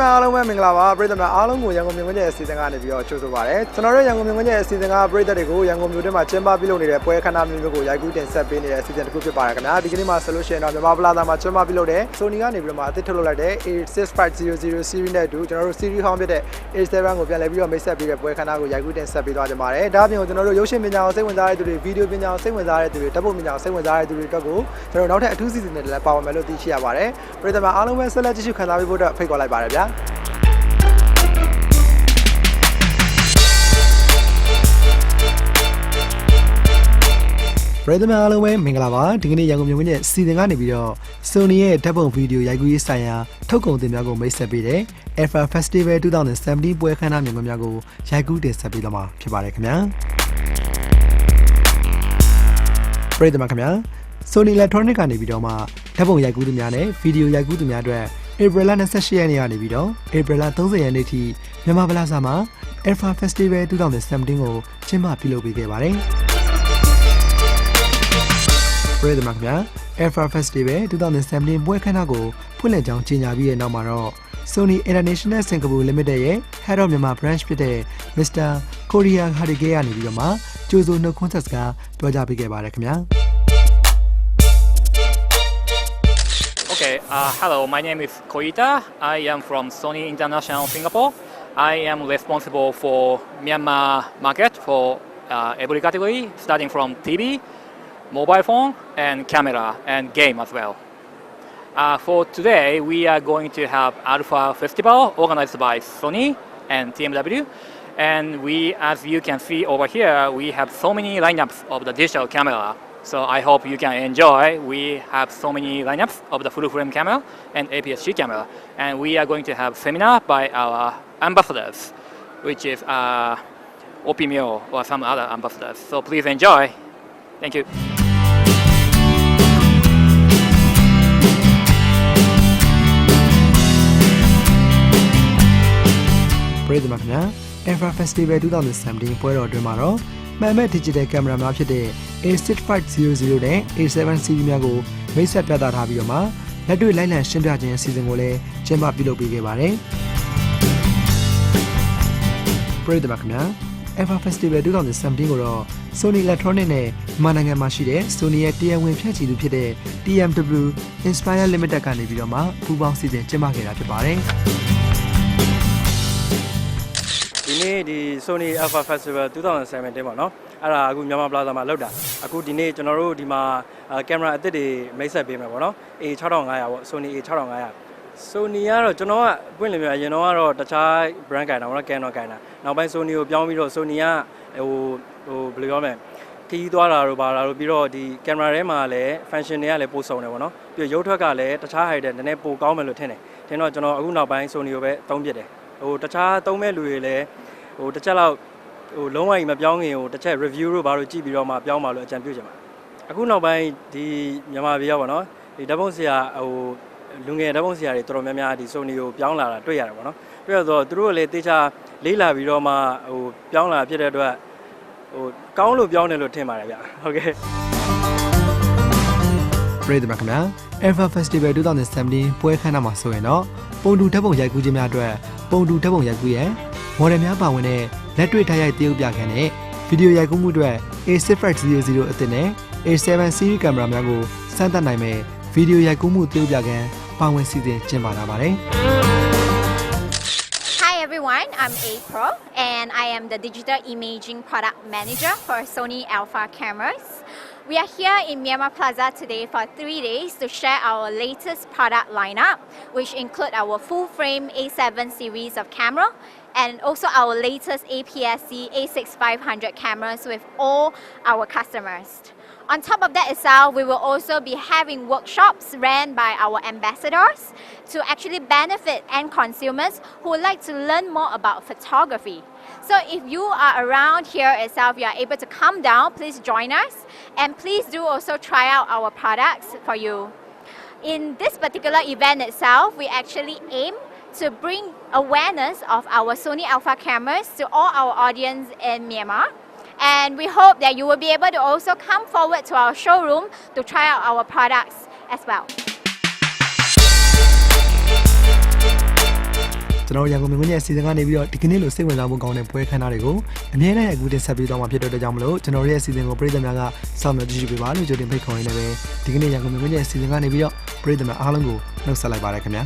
များအားလုံးပဲမင်္ဂလာပါပရိသတ်များအားလုံးကိုရန်ကုန်မြို့ရဲ့အစီအစဉ်ကနေပြီးတော့ကြိုဆိုပါရစေကျွန်တော်တို့ရန်ကုန်မြို့ရဲ့အစီအစဉ်ကပရိသတ်တွေကိုရန်ကုန်မြို့ထဲမှာကျင်းပပြုလုပ်နေတဲ့ပွဲခန်းနာမျိုးမျိုးကိုရိုက်ကူးတင်ဆက်ပေးနေတဲ့အစီအစဉ်တစ်ခုဖြစ်ပါတယ်ခင်ဗျာဒီကနေ့မှာဆိုလို့ရှိရင်တော့မြန်မာပလာသာမှာကျင်းပပြုလုပ်တဲ့ Sony ကနေပြီးတော့မှအသစ်ထုတ်လုပ်လိုက်တဲ့ A6500 series နဲ့အတူကျွန်တော်တို့ series ဟောင်းဖြစ်တဲ့ A7 ကိုပြန်လည်ပြီးတော့မိတ်ဆက်ပေးတဲ့ပွဲခန်းနာကိုရိုက်ကူးတင်ဆက်ပေးသွားကြပါတယ်ဒါအပြင်ကျွန်တော်တို့ရုပ်ရှင်ပညာကိုစိတ်ဝင်စားတဲ့သူတွေဗီဒီယိုပညာကိုစိတ်ဝင်စားတဲ့သူတွေဓာတ်ပုံပညာကိုစိတ်ဝင်စားတဲ့သူတွေအတွက်ကိုကျွန်တော်တို့နောက်ထပ်အထူးစီစဉ်တွေလည်းပါဝင်မယ်လို့သိရှိရပါတယ်ပရိသတ်များအားလုံးပဲဆက်လက်ကြည့်ရှုခံစားပေးဖို့အတွက်ဖိတ်ခေါ်လိုက်ပါတယ်ဗျာပရိသတ်များအားလုံးပဲမင်္ဂလာပါဒီကနေ့ရန်ကုန်မြို့ရဲ့စီစဉ်ကနေပြီးတော့ Sony ရဲ့ဓာတ်ပုံဗီဒီယိုရိုက်ကူးရေးဆိုင်ရာထုတ်ကုန်တင်များကိုမိတ်ဆက်ပေးတဲ့ Alpha Festival 2017ပွဲခန်းနာမြင်ကွင်းများကိုရိုက်ကူးတင်ဆက်ပေးတော့မှာဖြစ်ပါတယ်ခင်ဗျာပရိသတ်များခင်ဗျာ Sony Electronic ကနေပြီးတော့မှဓာတ်ပုံရိုက်ကူးသူများနဲ့ဗီဒီယိုရိုက်ကူးသူများအတွက် April 28ရက်နေ့ကနေပြီးတော့ April 30ရက်နေ့ထိမြန်မာပလာဇာမှာ Alpha Festival 2017ကိုကျင်းပပြုလုပ်ပေးခဲ့ပါတယ်ပရိသတ်များခင်ဗျာ Alpha Festival 2017ပွဲခန်းနာကိုဖွင့်လှစ်ကြောင်းကြေညာပြီးတဲ့နောက်မှာတော့ Sony International Singapore Limited ရဲ့ Head of Myanmar Branch ဖြစ်တဲ့ Mr. Korea Harike ကနေပြီးတော့မှကြိုးစိုးနှုတ်ခွန်းဆက်စကားပြောကြားပေးခဲ့ပါတယ်ခင်ဗျာ Okay, uh, hello, my name is Koita. I am from Sony International Singapore. I am responsible for Myanmar market for uh, every category, starting from TV, mobile phone, and camera, and game as well. Uh, for today, we are going to have Alpha Festival organized by Sony and TMW. And we, as you can see over here, we have so many lineups of the digital camera. So I hope you can enjoy. We have so many lineups of the full frame camera and APS-C camera. And we are going to have seminar by our ambassadors, which is uh, Opimio or some other ambassadors. So please enjoy. Thank you. ပရိသတ်များခင်ဗျာ Alpha Festival 2017ပွဲတော်အတွင်းမှာတော့ မှန်မဲ့ digital camera များဖြစ်တဲ့ A6500 နဲ့ A7 series များကိုမိတ်ဆက်ပြသထားပြီးတော့မှလက်တွေ့လိုက်လံရှင်းပြခြင်းအစီအစဉ်ကိုလည်းကျင်းပပြုလုပ်ပေးခဲ့ပါတယ်ပရိသတ်များခင်ဗျာ Alpha Festival 2017ကိုတော့ Sony Electronic နဲ့မြန်မာနိုင်ငံမှာရှိတဲ့ Sony ရဲ့တရားဝင်ဖြန့်ချီသူဖြစ်တဲ့ TMW Inspire Limited ကနေပြီးတော့မှပူးပေါင်းစီစဉ်ကျင်းပခဲ့တာဖြစ်ပါတယ်ဒီ နေ့ဒီ Sony Alpha Festival 2017ပေါ့နော်အဲ့ဒါအခုမြန်မာပလာဇာမှာလောက်တာအခုဒီနေ့ကျွန်တော်တို့ဒီမှာကင်မရာအသစ်တွေမိတ်ဆက်ပေးမယ်ပေါ့နော် A6500 ပေါ့ Sony A6500 Sony ကတော့ကျွန်တော်ကပွင့်လင်းပြအရင်တော့ကတော့တခြား brand ကင်တာပေါ့နော် Canon ကင်တာနောက်ပိုင်း Sony ကိုပြောင်းပြီးတော့ Sony ကဟိုဟိုဘယ်လိုပြောမလဲခီးသွားတာတို့ပါတာတို့ပြီးတော့ဒီကင်မရာထဲမှာလည်း function တွေကလည်းပို့ဆောင်တယ်ပေါ့နော်ပြီးတော့ရုပ်ထွက်ကလည်းတခြား height တဲ့နည်းနည်းပိုကောင်းမယ်လို့ထင်တယ်ထင်တော့ကျွန်တော်အခုနောက်ပိုင်း Sony ကိုပဲသုံးပြတယ်ဟိုတခြားသုံးမဲ့လူတွေလည်း ဟိုတစ်ချက်လောက်ဟိုလုံးဝကြီးမပြောင်းခင်ဟိုတစ်ချက် review တို့ဘာလို့ကြည့်ပြီးတော့မှပြောင်းပါလို့အကြံပြုချင်ပါအခုနောက်ပိုင်းဒီမြန်မာပြည်ရောက်ပါတော့ဒီဓာတ်ပုံဆရာဟိုလူငယ်ဓာတ်ပုံဆရာတွေတော်တော်များများဒီ Sony ကိုပြောင်းလာတာတွေ့ရတယ်ပေါ့နော်တွေ့ရတော့သူတို့ကလည်းတေချာလေးလာပြီးတော့မှဟိုပြောင်းလာဖြစ်တဲ့အတွက်ဟိုကောင်းလို့ပြောင်းတယ်လို့ထင်ပါတယ်ဗျဟုတ်ကဲ့ပရိသတ်များခင်ဗျာ Alpha Festival 2017ပွဲခန်းနာမှာဆိုရင်တော့ပုံတူဓာတ်ပုံရိုက်ကူးခြင်းများအတွက်ပုံတူဓာတ်ပုံရိုက်ကူးရဲ့ မော်ဒယ်များပါဝင်တဲ့လက်တွေ့ထားရိုက်တရုပ်ပြခန်းနဲ့ဗီဒီယိုရိုက်ကူးမှုအတွက် A6500 အသစ်နဲ့ A7 series ကင်မရာများကိုစမ်းသပ်နိုင်မဲ့ဗီဒီယိုရိုက်ကူးမှုတရုပ်ပြခန်းပါဝင်စီစဉ်ကျင်းပလာပါတယ် Hi everyone, I'm April and I am the Digital Imaging Product Manager for Sony Alpha Cameras. We are here in Myanmar Plaza today for three days to share our latest product lineup, which include our full frame A7 series of camera and also our latest APS-C A6500 cameras with all our customers. On top of that itself, we will also be having workshops ran by our ambassadors to actually benefit end consumers who would like to learn more about photography. So if you are around here itself, you are able to come down, please join us and please do also try out our products for you. In this particular event itself, we actually aim to bring awareness of our Sony Alpha cameras to all our audience in Myanmar. And we hope that you will be able to also come forward to our showroom to try out our products as well. ကျွန်တော်တို့ရန်ကုန်မြို့ရဲ့အစီအစဉ်ကနေပြီးတော့ဒီကနေ့လိုစိတ်ဝင်စားမှုကောင်းတဲ့ပွဲခန်းသားတွေကိုအမြဲတမ်းရိုက်ကူးတင်ဆက်ပေးသွားမှာဖြစ်တဲ့အတွက်ကြောင့်မလို့ကျွန်တော်တို့ရဲ့အစီအစဉ်ကိုပြည်သက်များကစောင့်မျှော်ကြည့်ရှုပေးပါလို့ကြိုတင်ဖိတ်ခေါ်ရင်းနဲ့ပဲဒီကနေ့ရန်ကုန်မြို့ရဲ့အစီအစဉ်ကနေပြီးတော့ပြည်သက်များအားလုံးကိုနှုတ်ဆက်လိုက်ပါရခင်ဗျာ